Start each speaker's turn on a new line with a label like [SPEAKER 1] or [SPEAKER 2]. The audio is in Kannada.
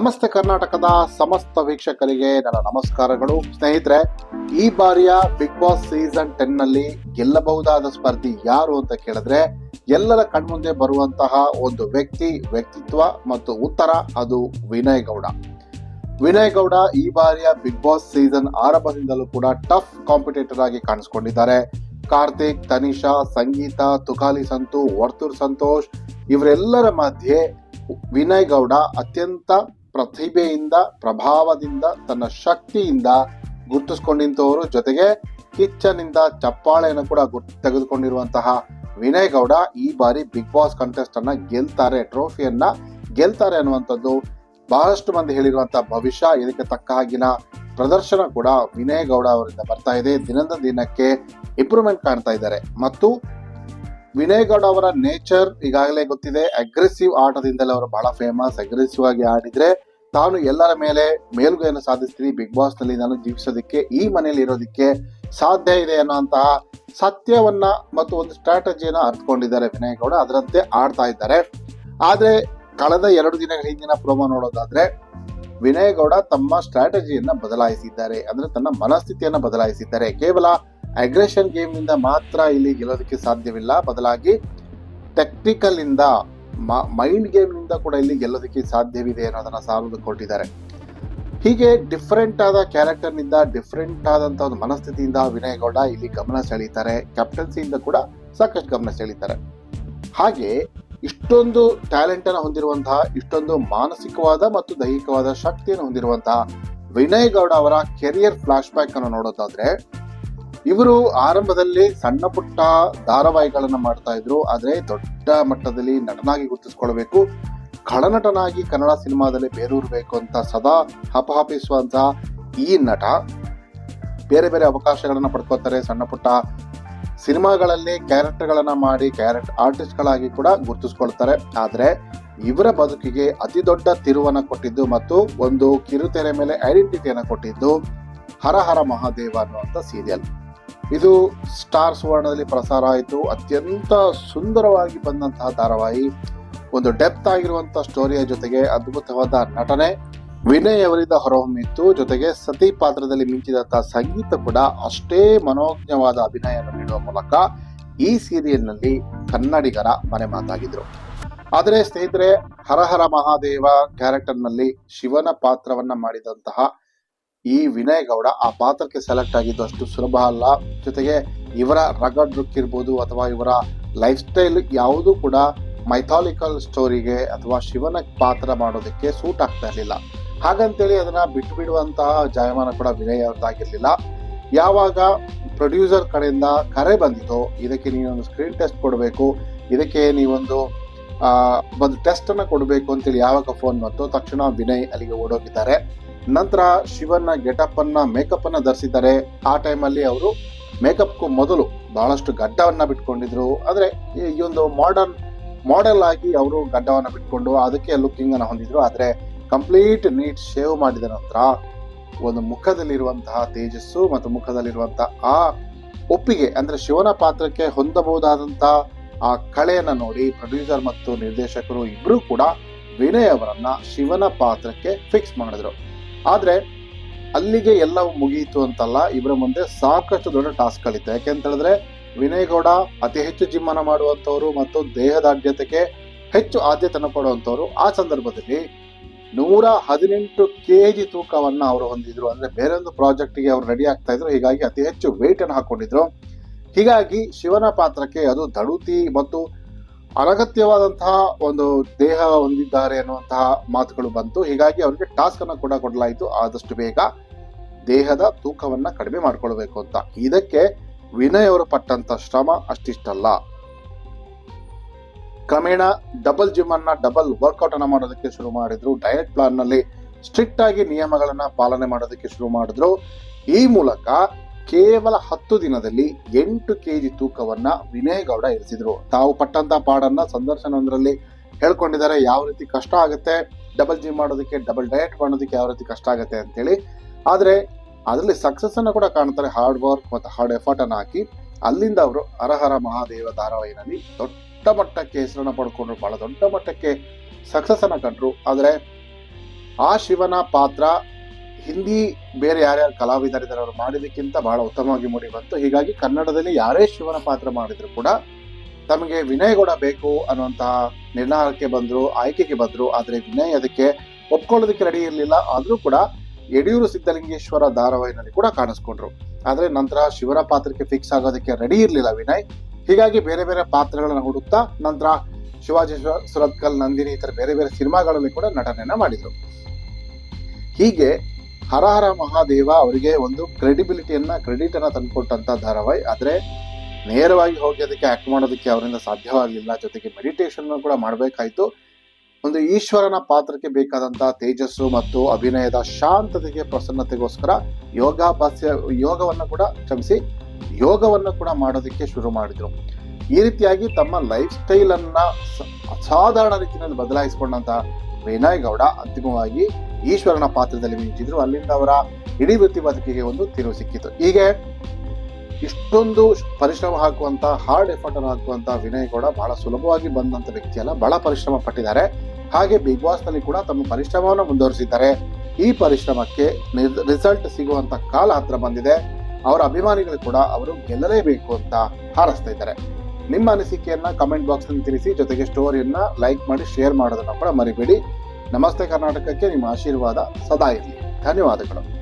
[SPEAKER 1] ನಮಸ್ತೆ ಕರ್ನಾಟಕದ ಸಮಸ್ತ ವೀಕ್ಷಕರಿಗೆ ನನ್ನ ನಮಸ್ಕಾರಗಳು. ಸ್ನೇಹಿತರೆ, ಈ ಬಾರಿಯ ಬಿಗ್ ಬಾಸ್ ಸೀಸನ್ ಟೆನ್ನಲ್ಲಿ ಗೆಲ್ಲಬಹುದಾದ ಸ್ಪರ್ಧಿ ಯಾರು ಅಂತ ಕೇಳಿದ್ರೆ, ಎಲ್ಲರ ಕಣ್ಮುಂದೆ ಬರುವಂತಹ ಒಂದು ವ್ಯಕ್ತಿ, ವ್ಯಕ್ತಿತ್ವ ಮತ್ತು ಉತ್ತರ ಅದು ವಿನಯ್ ಗೌಡ. ವಿನಯ್ ಗೌಡ ಈ ಬಾರಿಯ ಬಿಗ್ ಬಾಸ್ ಸೀಸನ್ ಆರಂಭದಿಂದಲೂ ಕೂಡ ಟಫ್ ಕಾಂಪಿಟೇಟರ್ ಆಗಿ ಕಾಣಿಸ್ಕೊಂಡಿದ್ದಾರೆ. ಕಾರ್ತಿಕ್, ತನಿಷಾ, ಸಂಗೀತ, ತುಕಾಲಿ ಸಂತು, ವರ್ತೂರ್ ಸಂತೋಷ್, ಇವರೆಲ್ಲರ ಮಧ್ಯೆ ವಿನಯ್ ಗೌಡ ಅತ್ಯಂತ ಪ್ರತಿಭೆಯಿಂದ, ಪ್ರಭಾವದಿಂದ, ತನ್ನ ಶಕ್ತಿಯಿಂದ ಗುರುತಿಸ್ಕೊಂಡಿಂತವರು ಜೊತೆಗೆ ಕಿಚ್ಚನಿಂದ ಚಪ್ಪಾಳೆಯನ್ನು ಕೂಡ ಗುರ್ತು ತೆಗೆದುಕೊಂಡಿರುವಂತಹ ವಿನಯ್ ಗೌಡ ಈ ಬಾರಿ ಬಿಗ್ ಬಾಸ್ ಕಂಟೆಸ್ಟ್ ಅನ್ನ ಗೆಲ್ತಾರೆ. ಟ್ರೋಫಿಯನ್ನ ಗೆಲ್ತಾರೆ ಅನ್ನುವಂಥದ್ದು ಬಹಳಷ್ಟು ಮಂದಿ ಹೇಳಿರುವಂತಹ ಭವಿಷ್ಯ. ಇದಕ್ಕೆ ತಕ್ಕ ಹಾಗಿನ ಪ್ರದರ್ಶನ ಕೂಡ ವಿನಯ್ ಗೌಡ ಅವರಿಂದ ಬರ್ತಾ ಇದೆ. ದಿನದ ದಿನಕ್ಕೆ ಇಂಪ್ರೂವ್ಮೆಂಟ್ ಕಾಣ್ತಾ ಇದ್ದಾರೆ. ಮತ್ತು ವಿನಯ್ ಗೌಡ ಅವರ ನೇಚರ್ ಈಗಾಗಲೇ ಗೊತ್ತಿದೆ. ಅಗ್ರೆಸಿವ್ ಆಟದಿಂದಲೇ ಅವರು ಬಹಳ ಫೇಮಸ್ ಅಗ್ರೆಸಿವ್ ಆಗಿ ಆಡಿದ್ರೆ ತಾನು ಎಲ್ಲರ ಮೇಲೆ ಮೇಲುಗೈಯನ್ನು ಸಾಧಿಸ್ತೀನಿ ಬಿಗ್ ಬಾಸ್ನಲ್ಲಿ ನಾನು ಜೀವಿಸೋದಕ್ಕೆ, ಈ ಮನೆಯಲ್ಲಿ ಇರೋದಕ್ಕೆ ಸಾಧ್ಯ ಇದೆ ಅನ್ನುವಂತಹ ಸತ್ಯವನ್ನ ಮತ್ತು ಒಂದು ಸ್ಟ್ರಾಟಜಿಯನ್ನ ಅರ್ಥಕೊಂಡಿದ್ದಾರೆ ವಿನಯ್ ಗೌಡ ಅದರಂತೆ ಆಡ್ತಾ ಇದ್ದಾರೆ. ಆದ್ರೆ ಕಳೆದ ಎರಡು ದಿನಗಳ ಹಿಂದಿನ ಪ್ರೋಮೋ ನೋಡೋದಾದ್ರೆ ವಿನಯ್ ಗೌಡ ತಮ್ಮ ಸ್ಟ್ರಾಟಜಿಯನ್ನ ಬದಲಾಯಿಸಿದ್ದಾರೆ. ಅಂದ್ರೆ ತನ್ನ ಮನಸ್ಥಿತಿಯನ್ನ ಬದಲಾಯಿಸಿದ್ದಾರೆ. ಕೇವಲ ಅಗ್ರೆಷನ್ ಗೇಮ್ ಇಂದ ಮಾತ್ರ ಇಲ್ಲಿ ಗೆಲ್ಲೋದಕ್ಕೆ ಸಾಧ್ಯವಿಲ್ಲ. ಬದಲಾಗಿ ಟೆಕ್ನಿಕಲ್ ಇಂದ ಮೈಂಡ್ ಗೇಮ್ನಿಂದ ಕೂಡ ಇಲ್ಲಿ ಗೆಲ್ಲೋದಕ್ಕೆ ಸಾಧ್ಯವಿದೆ ಅನ್ನೋದನ್ನ ಸಾಲದು ಕೊಟ್ಟಿದ್ದಾರೆ ಹೀಗೆ ಡಿಫ್ರೆಂಟ್ ಆದ ಕ್ಯಾರೆಕ್ಟರ್ನಿಂದ ಡಿಫ್ರೆಂಟ್ ಆದಂತ ಒಂದು ಮನಸ್ಥಿತಿಯಿಂದ ವಿನಯ್ ಗೌಡ ಇಲ್ಲಿ ಗಮನ ಸೆಳೀತಾರೆ. ಕ್ಯಾಪ್ಟನ್ಸಿಯಿಂದ ಕೂಡ ಸಾಕಷ್ಟು ಗಮನ ಸೆಳೀತಾರೆ. ಹಾಗೆ ಇಷ್ಟೊಂದು ಟ್ಯಾಲೆಂಟ್ ಅನ್ನು ಹೊಂದಿರುವಂತಹ, ಇಷ್ಟೊಂದು ಮಾನಸಿಕವಾದ ಮತ್ತು ದೈಹಿಕವಾದ ಶಕ್ತಿಯನ್ನು ಹೊಂದಿರುವಂತಹ ವಿನಯ್ ಗೌಡ ಅವರ ಕೆರಿಯರ್ ಫ್ಲಾಶ್ ಬ್ಯಾಕ್ ಅನ್ನು ನೋಡೋದಾದ್ರೆ ಇವರು ಆರಂಭದಲ್ಲಿ ಸಣ್ಣ ಪುಟ್ಟ ಧಾರಾವಾಹಿಗಳನ್ನ ಮಾಡ್ತಾ ಇದ್ರು, ಆದ್ರೆ ದೊಡ್ಡ ಮಟ್ಟದಲ್ಲಿ ನಟನಾಗಿ ಗುರುತಿಸ್ಕೊಳ್ಬೇಕು. ಖಳನಟನಾಗಿ ಕನ್ನಡ ಸಿನಿಮಾದಲ್ಲಿ ಬೇರೂರಬೇಕು ಅಂತ ಸದಾ ಹಪಹಪಿಸುವಂತಹ ಈ ನಟ ಬೇರೆ ಬೇರೆ ಅವಕಾಶಗಳನ್ನ ಪಡ್ಕೋತಾರೆ ಸಣ್ಣ ಪುಟ್ಟ ಸಿನಿಮಾಗಳಲ್ಲಿ ಕ್ಯಾರೆಕ್ಟರ್ಗಳನ್ನ ಮಾಡಿ, ಕ್ಯಾರೆಕ್ಟ್ ಆರ್ಟಿಸ್ಟ್ಗಳಾಗಿ ಕೂಡ ಗುರುತಿಸ್ಕೊಳ್ತಾರೆ. ಆದ್ರೆ ಇವರ ಬದುಕಿಗೆ ಅತಿ ದೊಡ್ಡ ತಿರುವನ್ನು ಕೊಟ್ಟಿದ್ದು ಮತ್ತು ಒಂದು ಕಿರುತೆರೆ ಮೇಲೆ ಐಡೆಂಟಿಟಿಯನ್ನು ಕೊಟ್ಟಿದ್ದು ಹರ ಹರ ಮಹಾದೇವ ಅನ್ನುವಂಥ ಸೀರಿಯಲ್ ಇದು ಸ್ಟಾರ್ ಸುವರ್ಣದಲ್ಲಿ ಪ್ರಸಾರ ಆಯಿತು. ಅತ್ಯಂತ ಸುಂದರವಾಗಿ ಬಂದಂತಹ ಧಾರಾವಾಹಿ. ಒಂದು ಡೆಪ್ತ್ ಆಗಿರುವಂತಹ ಸ್ಟೋರಿಯ ಜೊತೆಗೆ ಅದ್ಭುತವಾದ ನಟನೆ. ವಿನಯ್ ಅವರಿಂದ ಹೊರಹೊಮ್ಮಿತ್ತು. ಜೊತೆಗೆ ಸತಿ ಪಾತ್ರದಲ್ಲಿ ಮಿಂಚಿದಂತಹ ಸಂಗೀತ ಕೂಡ ಅಷ್ಟೇ ಮನೋಜ್ಞವಾದ ಅಭಿನಯವನ್ನು ನೀಡುವ ಮೂಲಕ ಈ ಸೀರಿಯಲ್ನಲ್ಲಿ ಕನ್ನಡಿಗರ ಮನೆ ಮಾತಾಗಿದ್ರು. ಆದರೆ ಸ್ನೇಹಿತರೆ ಹರಹರ ಮಹಾದೇವ ಕ್ಯಾರೆಕ್ಟರ್ನಲ್ಲಿ ಶಿವನ ಪಾತ್ರವನ್ನ ಮಾಡಿದಂತಹ ಈ ವಿನಯ್ ಗೌಡ ಆ ಪಾತ್ರಕ್ಕೆ ಸೆಲೆಕ್ಟ್ ಆಗಿದ್ದು ಅಷ್ಟು ಸುಲಭ ಅಲ್ಲ. ಜೊತೆಗೆ ಇವರ ರಗಡ್ ಲುಕ್ ಇರ್ಬೋದು ಅಥವಾ ಇವರ ಲೈಫ್ ಸ್ಟೈಲ್ ಯಾವುದೂ ಕೂಡ ಮೈಥಾಲಿಕಲ್ ಸ್ಟೋರಿಗೆ ಅಥವಾ ಶಿವನ ಪಾತ್ರ ಮಾಡೋದಕ್ಕೆ ಸೂಟ್ ಆಗ್ತಾ ಇರಲಿಲ್ಲ. ಹಾಗಂತೇಳಿ ಅದನ್ನ ಬಿಟ್ಟು ಬಿಡುವಂತಹ ಜಾಯಮಾನ ಕೂಡ ವಿನಯ್ ಅವ್ರದ್ದಾಗಿರ್ಲಿಲ್ಲ. ಯಾವಾಗ ಪ್ರೊಡ್ಯೂಸರ್ ಕಡೆಯಿಂದ ಕರೆ ಬಂದಿತೋ ಇದಕ್ಕೆ ನೀವೊಂದು ಸ್ಕ್ರೀನ್ ಟೆಸ್ಟ್ ಕೊಡಬೇಕು, ಇದಕ್ಕೆ ನೀವೊಂದು ಒಂದು ಟೆಸ್ಟ್ ಅನ್ನ ಕೊಡಬೇಕು ಅಂತೇಳಿ ಯಾವಾಗ ಫೋನ್ ಬಂತು ತಕ್ಷಣ ವಿನಯ್ ಅಲ್ಲಿಗೆ ಓಡೋಗಿದ್ದಾರೆ. ನಂತರ ಶಿವನ ಗೆಟಪ್ ಅನ್ನ ಮೇಕಪ್ ಅನ್ನ ಧರಿಸಿದ್ದಾರೆ. ಆ ಟೈಮಲ್ಲಿ ಅವರು ಮೇಕಪ್ಗೂ ಮೊದಲು ಬಹಳಷ್ಟು ಗಡ್ಡವನ್ನ ಬಿಟ್ಕೊಂಡಿದ್ರು. ಅಂದ್ರೆ ಈ ಒಂದು ಮಾಡರ್ನ್ ಮಾಡೆಲ್ ಆಗಿ ಅವರು ಗಡ್ಡವನ್ನ ಬಿಟ್ಕೊಂಡು ಅದಕ್ಕೆ ಲುಕ್ಕಿಂಗ್ ಅನ್ನ ಹೊಂದಿದ್ರು. ಆದ್ರೆ ಕಂಪ್ಲೀಟ್ ನೀಟ್ ಶೇವ್ ಮಾಡಿದ ನಂತರ ಒಂದು ಮುಖದಲ್ಲಿರುವಂತಹ ತೇಜಸ್ಸು ಮತ್ತು ಮುಖದಲ್ಲಿರುವಂತಹ ಆ ಒಪ್ಪಿಗೆ, ಅಂದ್ರೆ ಶಿವನ ಪಾತ್ರಕ್ಕೆ ಹೊಂದಬಹುದಾದಂತಹ ಆ ಕಳೆಯನ್ನ ನೋಡಿ ಪ್ರೊಡ್ಯೂಸರ್ ಮತ್ತು ನಿರ್ದೇಶಕರು ಇಬ್ರು ಕೂಡ ವಿನಯ್ ಅವರನ್ನ ಶಿವನ ಪಾತ್ರಕ್ಕೆ ಫಿಕ್ಸ್ ಮಾಡಿದ್ರು. ಆದ್ರೆ ಅಲ್ಲಿಗೆ ಎಲ್ಲವೂ ಮುಗಿಯಿತು ಅಂತಲ್ಲ, ಇವರ ಮುಂದೆ ಸಾಕಷ್ಟು ದೊಡ್ಡ ಟಾಸ್ಕ್ ಯಾಕೆ ಅಂತ ಹೇಳಿದ್ರೆ ವಿನಯ್ ಗೌಡ ಅತಿ ಹೆಚ್ಚು ಜಿಮ್ಮನ ಮಾಡುವಂತವರು ಮತ್ತು ದೇಹದ ಆದ್ಯತೆಗೆ ಹೆಚ್ಚು ಆದ್ಯತೆಯನ್ನು ಕೊಡುವಂತವ್ರು ಆ ಸಂದರ್ಭದಲ್ಲಿ ನೂರ ಹದಿನೆಂಟು ಕೆ ಜಿ ತೂಕವನ್ನ ಅವರು ಹೊಂದಿದ್ರು. ಅಂದ್ರೆ ಬೇರೆ ಒಂದು ಪ್ರಾಜೆಕ್ಟ್ಗೆ ಅವ್ರು ರೆಡಿ ಆಗ್ತಾ ಇದ್ರು. ಹೀಗಾಗಿ ಅತಿ ಹೆಚ್ಚು ವೆಯ್ಟ್ ಅನ್ನು ಹಾಕೊಂಡಿದ್ರು. ಹೀಗಾಗಿ ಶಿವನ ಪಾತ್ರಕ್ಕೆ ಅದು ದಡುತಿ ಮತ್ತು ಅನಗತ್ಯವಾದಂತಹ ಒಂದು ದೇಹ ಹೊಂದಿದ್ದಾರೆ ಅನ್ನುವಂತಹ ಮಾತುಗಳು ಬಂತು. ಹೀಗಾಗಿ ಅವರಿಗೆ ಟಾಸ್ಕ್ ಅನ್ನು ಕೂಡ ಕೊಡಲಾಯಿತು. ಆದಷ್ಟು ಬೇಗ ದೇಹದ ತೂಕವನ್ನ ಕಡಿಮೆ ಮಾಡ್ಕೊಳ್ಬೇಕು ಅಂತ. ಇದಕ್ಕೆ ವಿನಯ್ ಅವರು ಪಟ್ಟಂತ ಶ್ರಮ ಅಷ್ಟಿಷ್ಟಲ್ಲ. ಕ್ರಮೇಣ ಡಬಲ್ ಜಿಮ್ ಅನ್ನ ಡಬಲ್ ವರ್ಕೌಟ್ ಅನ್ನ ಮಾಡೋದಕ್ಕೆ ಶುರು ಮಾಡಿದ್ರು. ಡಯಟ್ ಪ್ಲಾನ್ನಲ್ಲಿ ಸ್ಟ್ರಿಕ್ಟ್ ಆಗಿ ನಿಯಮಗಳನ್ನ ಪಾಲನೆ ಮಾಡೋದಕ್ಕೆ ಶುರು ಮಾಡಿದ್ರು. ಈ ಮೂಲಕ ಕೇವಲ ಹತ್ತು ದಿನದಲ್ಲಿ ಎಂಟು ಕೆಜಿ ತೂಕವನ್ನ ವಿನಯ್ ಗೌಡ ಇಳಿಸಿದ್ರು ತಾವು ಪಟ್ಟಂತ ಪಾಡನ್ನ ಸಂದರ್ಶನವೊಂದರಲ್ಲಿ ಹೇಳ್ಕೊಂಡಿದ್ದಾರೆ, ಯಾವ ರೀತಿ ಕಷ್ಟ ಆಗುತ್ತೆ ಡಬಲ್ ಜಿಮ್ ಮಾಡೋದಕ್ಕೆ ಡಬಲ್ ಡಯಟ್ ಮಾಡೋದಕ್ಕೆ ಯಾವ ರೀತಿ ಕಷ್ಟ ಆಗುತ್ತೆ ಅಂತೇಳಿ. ಆದ್ರೆ ಅದರಲ್ಲಿ ಸಕ್ಸಸ್ ಅನ್ನು ಕೂಡ ಕಾಣ್ತಾರೆ ಹಾರ್ಡ್ ವರ್ಕ್ ಮತ್ತು ಹಾರ್ಡ್ ಎಫರ್ಟ್ ಅನ್ನು ಹಾಕಿ. ಅಲ್ಲಿಂದ ಅವರು ಹರಹರ ಮಹಾದೇವ ಧಾರಾವಾಹಿನಲ್ಲಿ ದೊಡ್ಡ ಮಟ್ಟಕ್ಕೆ ಹೆಸರನ್ನ ಪಡ್ಕೊಂಡ್ರು, ಬಹಳ ದೊಡ್ಡ ಮಟ್ಟಕ್ಕೆ ಸಕ್ಸಸ್ ಅನ್ನ ಕಂಡ್ರು. ಆದ್ರೆ ಆ ಶಿವನ ಪಾತ್ರ ಹಿಂದಿ ಬೇರೆ ಯಾರ್ಯಾರು ಕಲಾವಿದರಿದ್ದಾರೆ, ಅವರು ಮಾಡಿದಕ್ಕಿಂತ ಬಹಳ ಉತ್ತಮವಾಗಿ ಮೂಡಿ ಬಂತು. ಹೀಗಾಗಿ ಕನ್ನಡದಲ್ಲಿ ಯಾರೇ ಶಿವನ ಪಾತ್ರ ಮಾಡಿದ್ರು ಕೂಡ ತಮಗೆ ವಿನಯ್ ಕೂಡ ಬೇಕು ಅನ್ನುವಂತಹ ನಿರ್ಣಯಕ್ಕೆ ಬಂದ್ರು, ಆಯ್ಕೆಗೆ ಬಂದ್ರು. ಆದ್ರೆ ವಿನಯ್ ಅದಕ್ಕೆ ಒಪ್ಕೊಳ್ಳೋದಕ್ಕೆ ರೆಡಿ ಇರಲಿಲ್ಲ. ಆದ್ರೂ ಕೂಡ ಯಡಿಯೂರು ಸಿದ್ದಲಿಂಗೇಶ್ವರ ಧಾರಾವಾಹಿನಲ್ಲಿ ಕೂಡ ಕಾಣಿಸ್ಕೊಂಡ್ರು. ಆದ್ರೆ ನಂತರ ಶಿವರ ಪಾತ್ರಕ್ಕೆ ಫಿಕ್ಸ್ ಆಗೋದಕ್ಕೆ ರೆಡಿ ಇರಲಿಲ್ಲ ವಿನಯ್. ಹೀಗಾಗಿ ಬೇರೆ ಬೇರೆ ಪಾತ್ರಗಳನ್ನ ಹುಡುಕ್ತಾ ನಂತರ ಶಿವಾಜಿ ಸುರ- ಸುರತ್ಕಲ್, ನಂದಿನಿ ಇತರ ತರ ಬೇರೆ ಬೇರೆ ಸಿನಿಮಾಗಳಲ್ಲಿ ಕೂಡ ನಟನೆಯನ್ನ ಮಾಡಿದ್ರು. ಹೀಗೆ ಹರಹರ ಮಹಾದೇವ ಅವರಿಗೆ ಒಂದು ಕ್ರೆಡಿಬಿಲಿಟಿಯನ್ನ ಕ್ರೆಡಿಟ್ ಅನ್ನ ತಂದುಕೊಟ್ಟಂತ ಧಾರಾವಾಹಿ. ಆದ್ರೆ ನೇರವಾಗಿ ಹೋಗಿ ಅದಕ್ಕೆ ಆಕ್ಟ್ ಮಾಡೋದಕ್ಕೆ ಅವರಿಂದ ಸಾಧ್ಯವಾಗಲಿಲ್ಲ. ಜೊತೆಗೆ ಮೆಡಿಟೇಷನ್ ಕೂಡ ಮಾಡಬೇಕಾಯ್ತು. ಒಂದು ಈಶ್ವರನ ಪಾತ್ರಕ್ಕೆ ಬೇಕಾದಂತಹ ತೇಜಸ್ಸು ಮತ್ತು ಅಭಿನಯದ ಶಾಂತತೆಗೆ ಪ್ರಸನ್ನತೆಗೋಸ್ಕರ ಯೋಗಾಭ್ಯಾಸ ಯೋಗವನ್ನು ಕೂಡ ಕ್ಷಮಿಸಿ, ಯೋಗವನ್ನು ಕೂಡ ಮಾಡೋದಕ್ಕೆ ಶುರು ಮಾಡಿದ್ರು. ಈ ರೀತಿಯಾಗಿ ತಮ್ಮ ಲೈಫ್ ಸ್ಟೈಲ್ ಅನ್ನ ಸ- ಅಸಾಧಾರಣ ರೀತಿಯಲ್ಲಿ ಬದಲಾಯಿಸಿಕೊಂಡಂತ ವಿನಯ್ ಗೌಡ ಅಂತಿಮವಾಗಿ ಈಶ್ವರನ ಪಾತ್ರದಲ್ಲಿ ಮಿಂಚಿದ್ರು ಅಲ್ಲಿಂದ ಅವರ ಇಡೀ ವೃತ್ತಿ ಬದುಕಿಗೆ ಒಂದು ತಿರುವು ಸಿಕ್ಕಿತು. ಹೀಗೆ ಇಷ್ಟೊಂದು ಪರಿಶ್ರಮ ಹಾಕುವಂತ ಹಾರ್ಡ್ ಎಫರ್ಟ್ ಅನ್ನು ಹಾಕುವಂತ ವಿನಯ್ ಗೌಡ ಬಹಳ ಸುಲಭವಾಗಿ ಬಂದಂತ ವ್ಯಕ್ತಿ ಅಲ್ಲ ಬಹಳ ಪರಿಶ್ರಮ ಪಟ್ಟಿದ್ದಾರೆ. ಹಾಗೆ ಬಿಗ್ ಬಾಸ್ನಲ್ಲಿ ಕೂಡ ತಮ್ಮ ಪರಿಶ್ರಮವನ್ನು ಮುಂದುವರಿಸಿದ್ದಾರೆ. ಈ ಪರಿಶ್ರಮಕ್ಕೆ ರಿಸಲ್ಟ್ ಸಿಗುವಂತ ಕಾಲ ಹತ್ರ ಬಂದಿದೆ. ಅವರ ಅಭಿಮಾನಿಗಳು ಕೂಡ ಅವರು ಗೆಲ್ಲಲೇಬೇಕು ಅಂತ ಹಾರಿಸ್ತಾ ಇದ್ದಾರೆ. ನಿಮ್ಮ ಅನಿಸಿಕೆಯನ್ನ ಕಮೆಂಟ್ ಬಾಕ್ಸ್ನಲ್ಲಿ ತಿಳಿಸಿ, ಜೊತೆಗೆ ಸ್ಟೋರಿಯನ್ನ ಲೈಕ್ ಮಾಡಿ ಶೇರ್ ಮಾಡೋದನ್ನ ಕೂಡ ಮರಿಬೇಡಿ. ನಮಸ್ತೆ ಕರ್ನಾಟಕಕ್ಕೆ, ನಿಮ್ಮ ಆಶೀರ್ವಾದ ಸದಾ ಇರಲಿ. ಧನ್ಯವಾದಗಳು.